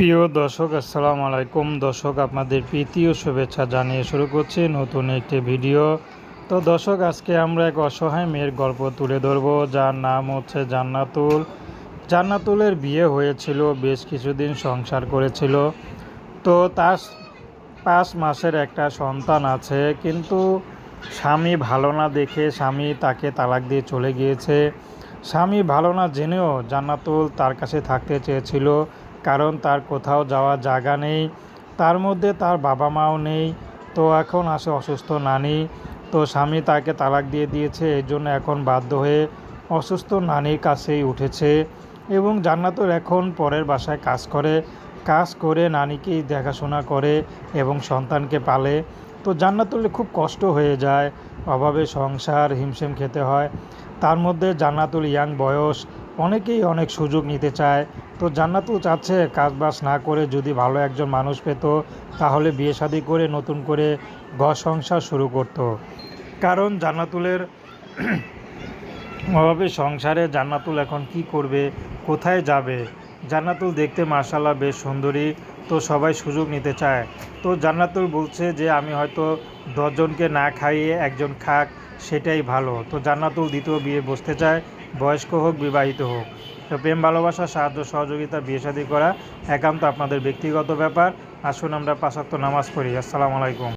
প্রিয় দর্শক, আসসালামু আলাইকুম। দর্শক, আপনাদের প্রীতি ও শুভেচ্ছা জানিয়ে শুরু করছি নতুন একটি ভিডিও। তো দর্শক, আজকে আমরা এক অসহায় মেয়ের গল্প তুলে ধরবো। যার নাম হচ্ছে জান্নাতুল। জান্নাতুলের বিয়ে হয়েছিল, বেশ কিছুদিন সংসার করেছিল। তো তার পাঁচ মাসের একটা সন্তান আছে, কিন্তু স্বামী ভালো না দেখে স্বামী তাকে তালাক দিয়ে চলে গিয়েছে। স্বামী ভালো না জেনেও জান্নাতুল তার কাছে থাকতে চেয়েছিল। কারণ তার কোথাও যাওয়ার জায়গা নেই। তার মধ্যে তার বাবা মাও নেই। তো এখন আসে অসুস্থ নানি। তো স্বামী তাকে তালাক দিয়ে দিয়েছে, এর জন্য এখন বাধ্য হয়ে অসুস্থ নানির কাছেই উঠেছে এবং জান্নাতুর এখন পরের বাসায় কাজ করে। কাজ করে নানিকেই দেখাশোনা করে এবং সন্তানকে পালে। তো জান্নাতুলের খুব কষ্ট হয়ে যায়, অভাবে সংসার হিমশিম খেতে হয়। তার মধ্যে জান্নাতুল ইয়াং বয়স, অনেকেই অনেক সুযোগ নিতে চায়। তো জান্নাতুল চাচ্ছে কাজবাজ না করে যদি ভালো একজন মানুষ পেত, তাহলে বিয়ে শাদি করে নতুন করে ঘর সংসার শুরু করতো। কারণ জান্নাতুলের অভাবে সংসারে জান্নাতুল এখন কি করবে, কোথায় যাবে? জান্নাতুল দেখতে মার্শাল্লাহ বেশ সুন্দরী। তো সবাই সুযোগ নিতে চায়। তো জান্নাতুল বলছে যে, আমি হয়তো দশজনকে না খাইয়ে একজন খাক, সেটাই ভালো। তো জান্নাতুল দ্বিতীয় বিয়ে বসতে চায়। বয়স্ক হোক, বিবাহিত হোক। তো প্রেম, ভালোবাসা, সাহায্য, সহযোগিতা, বিয়ে শাদী করা একান্ত আপনাদের ব্যক্তিগত ব্যাপার। আসুন আমরা পাঁচাত্ত নামাজ পড়ি। আসসালামু আলাইকুম।